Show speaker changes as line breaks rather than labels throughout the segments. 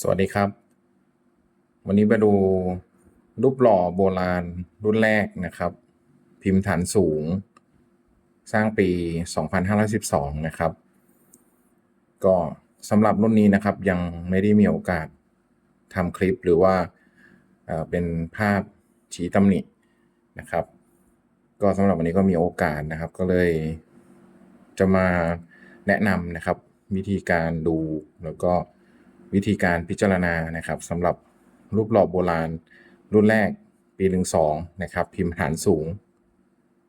สวัสดีครับ วันนี้มาดูรูปหล่อโบราณรุ่นแรกนะครับ พิมพ์ฐานสูง สร้างปี 2512 นะครับ ก็สำหรับรุ่นนี้นะครับยังไม่ได้มีโอกาสทำคลิปหรือว่าเอ่อเป็นภาพชี้ตำหนินะครับ ก็สำหรับวันนี้ก็มีโอกาสนะครับ ก็เลยจะมาแนะนำนะครับ วิธีการดูแล้วก็ วิธีการพิจารณานะครับสำหรับรูปหล่อโบราณ รุ่นแรกปีหนึ่งสองนะครับพิมพ์ฐานสูง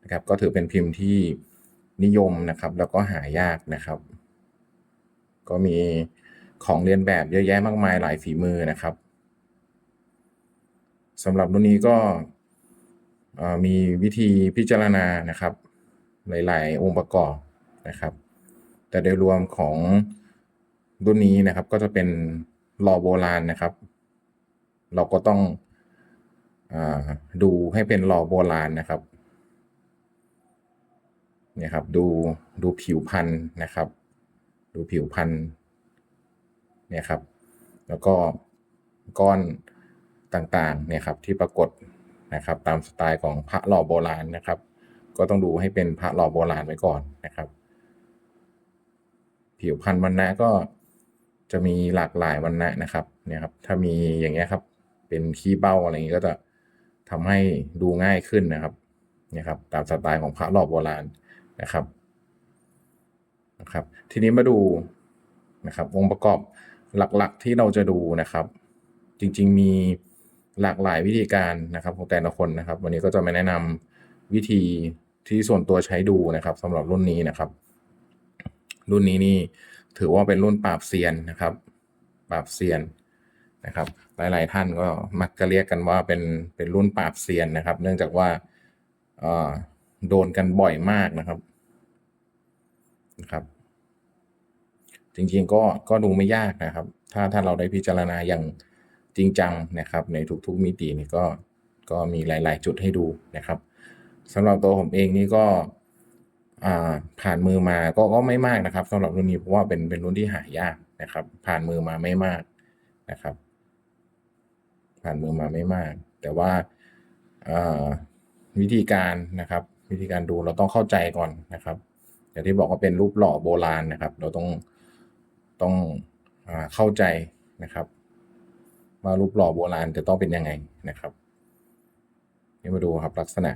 นะครับก็ถือเป็นพิมพ์ที่นิยมนะครับ แล้วก็หายากนะครับ ก็มีของเรียนแบบเยอะแยะมากมายหลายฝีมือนะครับสำหรับรุ่นนี้ก็มีวิธีพิจารณานะครับ หลาย ๆ องค์ประกอบนะครับ แต่โดยรวมของ รุ่นนี้นะครับก็จะเป็นหล่อโบราณนะครับ เราก็ต้องอดูให้เป็นหล่อโบราณนะครับเนี่ยครับดูดูผิวพันธุ์นะครับ ดูผิวพันธุ์เนี่ยครับ แล้วก็ก้อนต่างๆเนี่ยครับที่ปรากฏนะครับ ตามสไตล์ของพระหล่อโบราณนะครับ ก็ต้องดูให้เป็นพระหล่อโบราณไว้ก่อนนะครับ ผิวพันธุ์วรรณะก็ จะมีหลากหลายวรรณะนะครับเนี่ยครับ ถ้ามีอย่างเงี้ยครับ เป็นขี้เบ้าอะไรอย่างงี้ก็จะทำให้ดูง่ายขึ้นนะครับเนี่ยครับ ตามสไตล์ของพระหล่อโบราณนะครับนะครับ ทีนี้มาดูนะครับ องค์ประกอบหลักๆที่เราจะดูนะครับ จริง ๆ มีหลากหลายวิธีการนะครับของแต่ละคนนะครับ วันนี้ก็จะมาแนะนำวิธีที่ส่วนตัวใช้ดูนะครับสำหรับรุ่นนี้นะครับ รุ่นนี้นี่ ถือว่าเป็นรุ่นปราบเซียนนะครับ ปราบเซียนนะครับ หลาย ๆ ท่านก็มักจะเรียกกันว่าเป็นเป็นรุ่นปราบเซียนนะครับ เนื่องจากว่าโดนกันบ่อยมากนะครับนะครับ จริง ๆ ก็ก็ดูไม่ยากนะครับ ถ้าถ้าเราได้พิจารณาอย่างจริงจังนะครับ ในทุก ๆ มิตินี่ก็ก็มีหลาย ๆ จุดให้ดูนะครับสำหรับตัวผมเองนี่ก็ ผ่านมือมาก็ก็ไม่มากนะครับสำหรับรุ่นนี้เพราะว่าเป็นเป็นรุ่นที่หายากนะครับ ผ่านมือมาไม่มากนะครับ ผ่านมือมาไม่มาก แต่ว่าวิธีการนะครับ วิธีการดูเราต้องเข้าใจก่อนนะครับอย่างที่บอกว่าเป็นรูปหล่อโบราณนะครับ เราต้องต้องอเข้าใจนะครับ ว่ารูปหล่อโบราณจะต้องเป็นยังไงนะครับนี่มาดูครับลักษณะ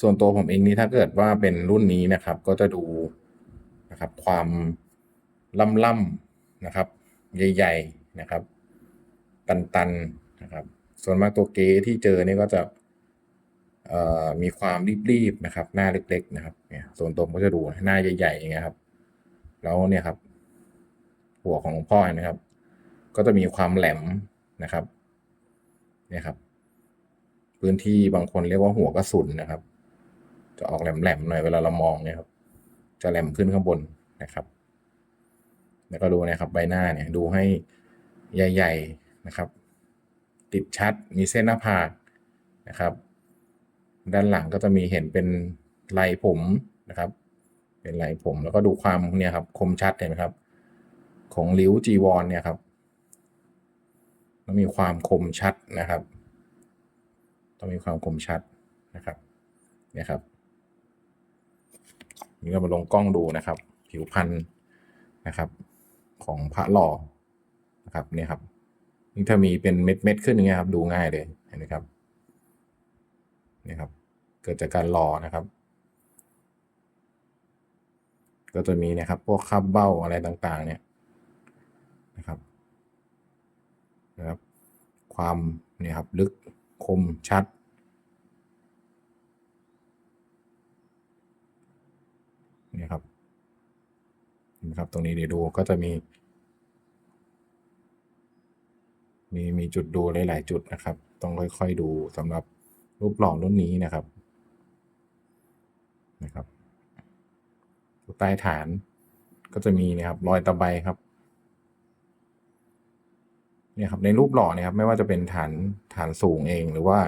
ส่วนตัวผมเองนี่ถ้าเกิดว่าเป็นรุ่นนี้นะครับ ก็จะดูนะครับ ความล่ำๆนะครับ ใหญ่ ๆนะครับ ตันๆนะครับ ส่วนมากตัวเกที่เจอเนี่ก็จะมีความรีบๆนะครับ หน้าเล็ก ๆ นะครับเนี่ยส่วนตัวก็จะดูหน้าใหญ่ๆอย่างเงี้ยครับ แล้วเนี่ยครับ หัวของพ่อเห็นะครับ ก็จะมีความแหลมนะครับเนี่ยครับ พื้นที่บางคนเรียกว่าหัวกระสุนนะครับ จะออกแหลมๆหน่อยเวลาเรามองเนี่ยครับ จะแหลมขึ้นข้างบนนะครับ แล้วก็ดูนะครับใบหน้าเนี่ยดูให้ใหญ่ ๆนะครับ ติดชัดมีเส้นหน้าผากนะครับ ด้านหลังก็จะมีเห็นเป็นไหลผมนะครับ เป็นไหลผมแล้วก็ดูความเนี่ยครับคมชัดเห็นไหมครับ ของริ้วจีวรเนี่ยครับต้องมีความคมชัดนะครับ ต้องมีความคมชัดนะครับเนี่ยครับ นี่เรามาลงกล้องดูนะครับ ผิวพันธุ์นะครับ ของพระหล่อนะครับนี่ครับนี่ถ้ามีเป็นเม็ดเม็ดขึ้นอย่างเงี้ยครับ ดูง่ายเลยเห็นไหมครับนี่ครับ เกิดจากการหล่อนะครับ ก็จะมีนะครับ พวกคราบเบ้าอะไรต่างๆ เนี่ยนะครับนะครับ ความเนี่ยครับลึกคมชัด นี่ครับนไหมครับ ตรงนี้เดี๋ยวดูก็จะมี มีมีจุดดูหลาย ๆ จุดนะครับ ต้องค่อย ๆ ดูสำหรับรูปหล่อรุ่นนี้นะครับนะครับใต้ฐานก็จะมีนะครับรอยตะไบครับเนี่ยครับในรูปหล่อเนี่ยครับไม่ว่าจะเป็นฐานฐานสูงเองหรือว่า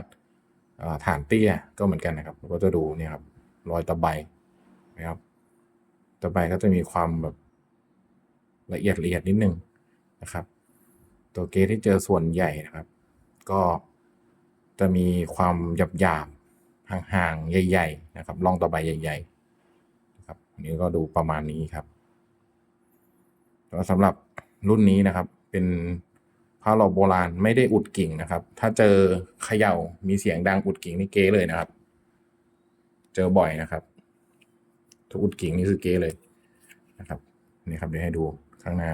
ฐานเตี้ยก็เหมือนกันนะครับ ก็จะดูเนี่ยครับรอยตะไบนะครับ ตะไบก็จะมีความแบบละเอียดละเอียดนิดนึงนะครับ ตัวเกสที่เจอส่วนใหญ่นะครับ ก็จะมีความหยาบๆห่างๆใหญ่ ๆ นะครับร่องต่อไปใหญ่ๆนะครับอันนี้ก็ดูประมาณนี้ครับแล้วสำหรับรุ่นนี้นะครับ เป็นพระหล่อโบราณไม่ได้อุดกิ่งนะครับ ถ้าเจอเขย่ามีเสียงดังอุดกิ่งนี่เก๊เลยนะครับ เจอบ่อยนะครับ อุดกิ่งนี่คือเก๊เลยนะครับนี่ครับเดี๋ยวให้ดูข้างหน้า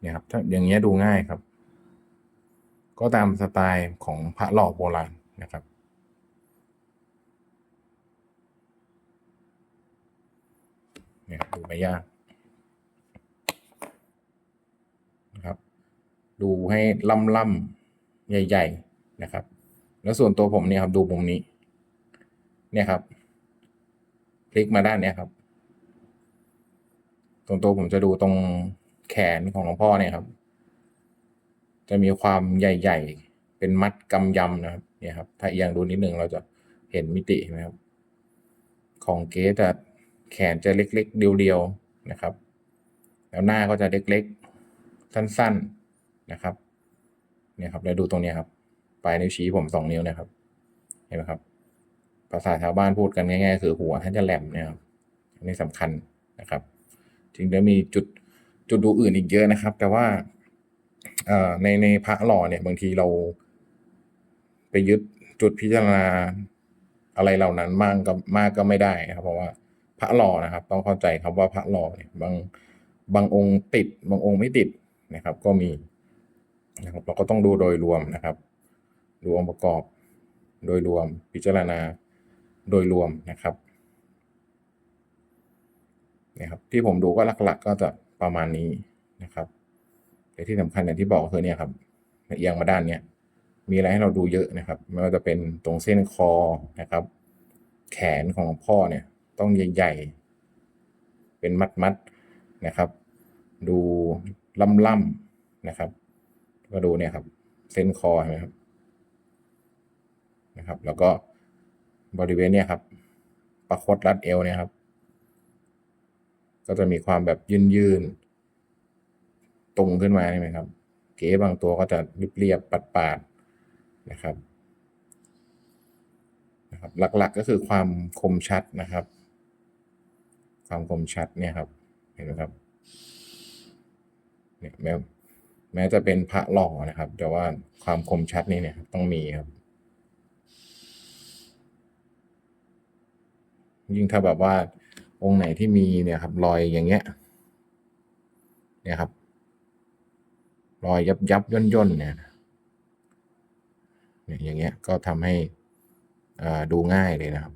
เนี่ยครับถ้าอย่างเงี้ยดูง่ายครับ ก็ตามสไตล์ของพระหล่อโบราณนะครับเนี่ยครับดูไม่ยากนะครับ ดูให้ล่ำล่ำๆใหญ่ ๆนะครับ แล้วส่วนตัวผมเนี่ยครับดูมุมนี้ เนี่ยครับ พลิกมาด้านเนี้ยครับ ตรงตัวผมจะดูตรงแขนของหลวงพ่อเนี่ยครับ จะมีความใหญ่ ๆ เป็นมัดกำยำนะครับ เนี่ยครับ ถ้าเอียงดูนิดนึงเราจะเห็นมิติเห็นไหมครับ ของเกสจะแขนจะเล็ก ๆ เดียว ๆ นะครับ แล้วหน้าก็จะเล็ก ๆ สั้น ๆ นะครับ เนี่ยครับ แล้วดูตรงนี้ครับ ปลายนิ้วชี้ผมสองนิ้วนะครับ เห็นไหมครับ ภาษาชาวบ้านพูดกันง่ายๆ คือหัวท่านจะแหลมเนี่ยครับอันนี้สำคัญนะครับถึงจะมีจุดจุดดูอื่นอีกเยอะนะครับ แต่ว่าในในพระหล่อเนี่ย บางทีเรา ไปยึดจุดพิจารณาอะไรเหล่านั้นมากก็มากก็ไม่ได้นะครับ เพราะว่าพระหล่อนะครับ ต้องเข้าใจครับว่าพระหล่อเนี่ยบางบางองค์ติด บางองค์ไม่ติดนะครับ ก็มีนะครับเราก็ต้องดูโดยรวมนะครับ ดูองค์ประกอบโดยรวมพิจารณา โดยรวมนะครับนี่ยครับที่ผมดูก็หลักๆ ก็จะประมาณนี้นะครับแต่ที่สำคัญอย่างที่บอกคือเนี่ยครับเอียงมาด้านเนี้ยมีอะไรให้เราดูเยอะนะครับไม่ว่าจะเป็นตรงเส้นคอนะครับ แขนของพ่อเนี่ยต้องใหญ่ๆ เป็นมัดๆนะครับ ดูล่ำๆนะครับ ก็ดูเนี่ยครับ เส้นคอเห็นไหมครับนะครับ แล้วก็ บริเวณเนี่ยครับ ประคตรัดเอวเนี่ยครับ ก็จะมีความแบบยืนยืนตรงขึ้นมาใช่ไหมครับ เก๋บางตัวก็จะเรียบๆปัดปาดๆนะครับนะครับหลักๆก็คือความคมชัดนะครับ ความคมชัดเนี่ยครับ เห็นไหมครับเนี่ยแม้แม้จะเป็นพระหล่อนะครับ แต่ว่าความคมชัดนี่เนี่ยต้องมีครับ ยิ่งถ้าแบบว่าองค์ไหนที่มีเนี่ยครับรอยอย่างเงี้ย เนี่ยครับ รอยยับยับย่นย่นเนี่ยอย่างเงี้ยก็ทำให้ดูง่ายเลยนะครับ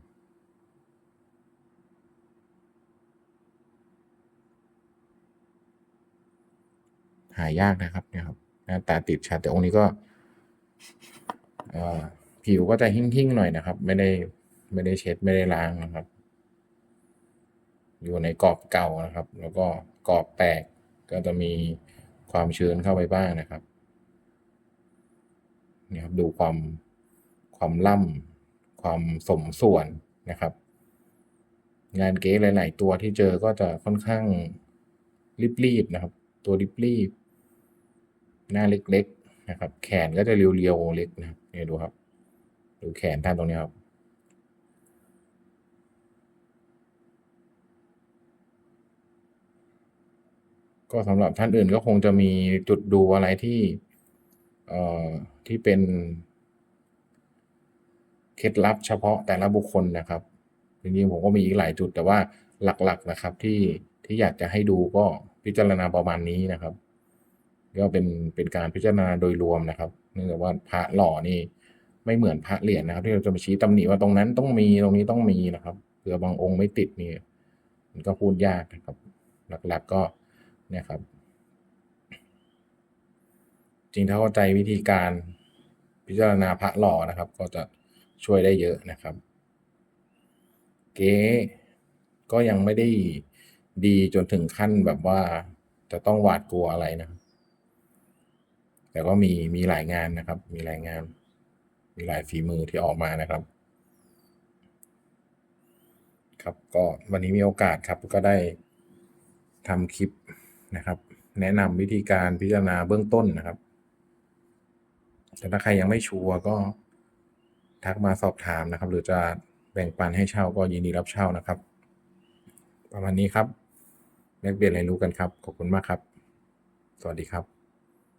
หายากนะครับเนี่ยครับหน้าตาติดชัดแต่องค์นี้ก็ผิวก็จะหิ้งๆหน่อยนะครับ ไม่ได้ไม่ได้เช็ดไม่ได้ล้างนะครับ อยู่ในกรอบเก่านะครับ แล้วก็กรอบแตกก็จะมีความชื้นเข้าไปบ้างนะครับนี่ครับดูความความล่ำความสมส่วนนะครับ งานเก๊หลาย ๆ ตัวที่เจอก็จะค่อนข้างรีบๆนะครับ ตัวรีบๆหน้าเล็ก ๆ นะครับ แขนก็จะเรียวๆเล็กนะครับเนี่ยดูครับ ดูแขนท่านตรงนี้ครับ ก็สำหรับท่านอื่นก็คงจะมีจุดดูอะไรที่เอ่อที่เป็นเคล็ดลับเฉพาะแต่ละบุคคลนะครับจริงๆผมก็มีอีกหลายจุดแต่ว่าหลักๆนะครับที่ที่อยากจะให้ดูก็พิจารณาประมาณนี้นะครับ ก็เป็นเป็นการพิจารณาโดยรวมนะครับ เนื่องจากว่าพระหล่อนี่ไม่เหมือนพระเหรียญนะครับ ที่เราจะมาชี้ตำหนิว่าตรงนั้นต้องมีตรงนี้ต้องมีนะครับเผื่อบางองค์ไม่ติดนี่มันก็พูดยากนะครับ หลักๆก็ นี่ยครับ จริงถ้าเข้าใจวิธีการพิจารณาพระหล่อนะครับ ก็จะช่วยได้เยอะนะครับ เก๊ก็ยังไม่ได้ดีจนถึงขั้นแบบว่าจะต้องหวาดกลัวอะไรนะ แต่ก็มีมีหลายงานนะครับ มีหลายงาน มีหลายฝีมือที่ออกมานะครับ ครับก็วันนี้มีโอกาสครับก็ได้ทำคลิป นะครับ แนะนำวิธีการพิจารณาเบื้องต้นนะครับ แต่ถ้าใครยังไม่ชัวร์ก็ทักมาสอบถามนะครับ หรือจะแบ่งปันให้เช่าก็ยินดีรับเช่านะครับ ประมาณนี้ครับแลกเปลี่ยนเรียนรู้กันครับ ขอบคุณมากครับ สวัสดีครับ